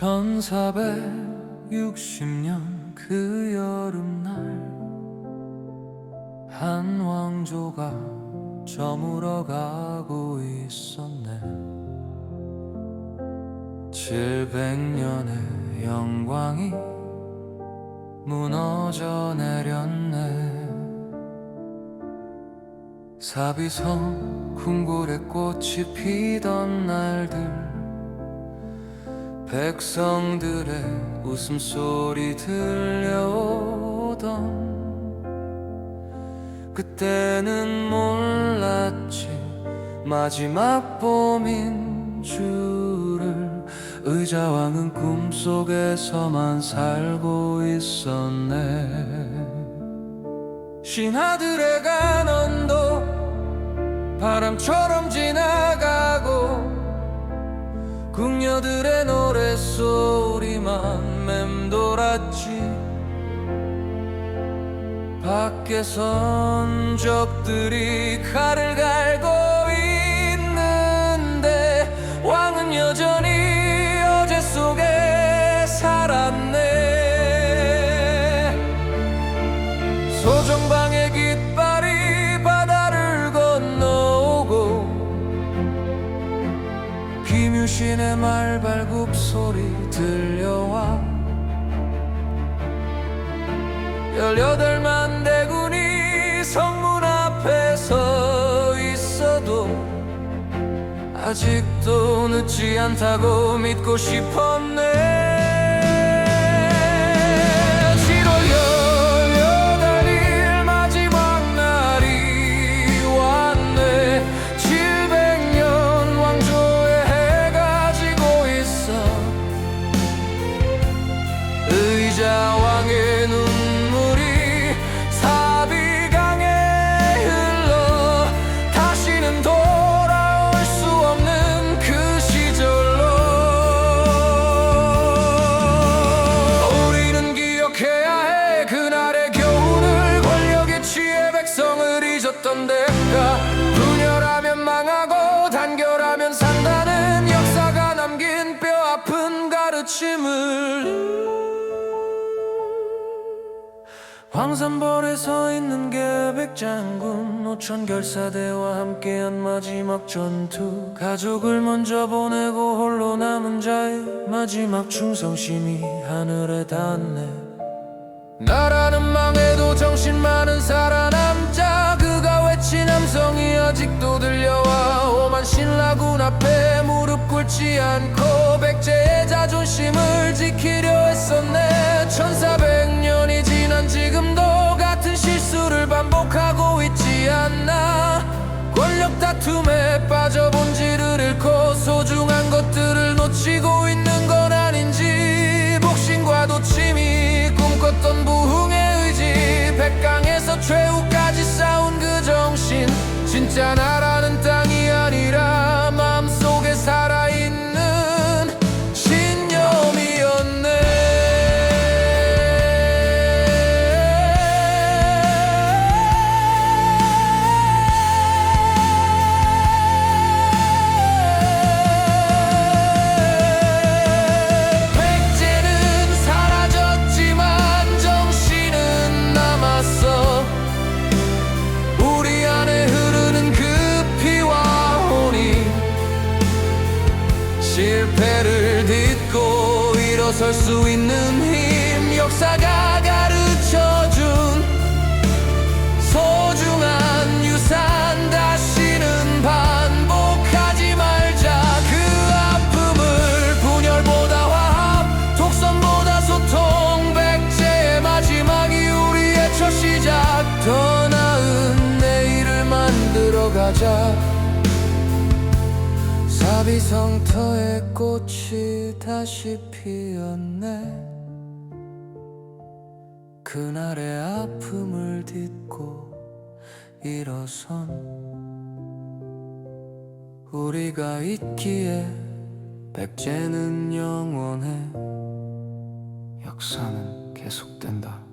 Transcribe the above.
1460년 그 여름날 한 왕조가 저물어 가고 있었네. 700년의 영광이 무너져 내렸네. 사비성 궁궐에 꽃이 피던 날들 백성들의 웃음소리 들려오던 그때는 몰랐지. 마지막 봄인 줄을 의자왕은 꿈속에서만 살고 있었네. 신하들의 간언도 바람처럼 밖에 선 적들이 칼을 갈고 있는데 왕은 여전히 어제 속에 살았네. 소정방의 깃발이 바다를 건너오고 김유신의 말발굽 소리 들려와 열여덟만 대군이 성문 앞에 서 있어도 아직도 늦지 않다고 믿고 싶었네 대가 분열하면 망하고 단결하면 산다는 역사가 남긴 뼈 아픈 가르침을. 황산벌에 서 있는 계백장군 오천 결사대와 함께한 마지막 전투. 가족을 먼저 보내고 홀로 남은 자의 마지막 충성심이 하늘에 닿네. 나라는 망해도 정신 많은 살아남자 그가 외친 아직도 들려와. 오만 신라군 앞에 무릎 꿇지 않고 백제의 자존심을 지키려 했었네. 1400년이 지난 지금도 같은 실수를 반복하고 있지 않나. 권력 다툼에 빠져 본질을 잃고 소중한 것들을 놓치고 있는 건 아닌지. 복신과 도침이 꿈꿨던 부흥의 의지. 백강에서 최후까지 싸운 그 정신. 진짜 나 일어설 수 있는 힘 역사가 가르쳐준 소중한 유산. 다시는 반복하지 말자. 그 아픔을 분열보다 화합 독선보다 소통. 백제의 마지막이 우리의 첫 시작. 더 나은 내일을 만들어 가자 사비성터의 꽃이 다시 피었네. 그날의 아픔을 딛고 일어선 우리가 있기에 백제는 영원해. 역사는 계속된다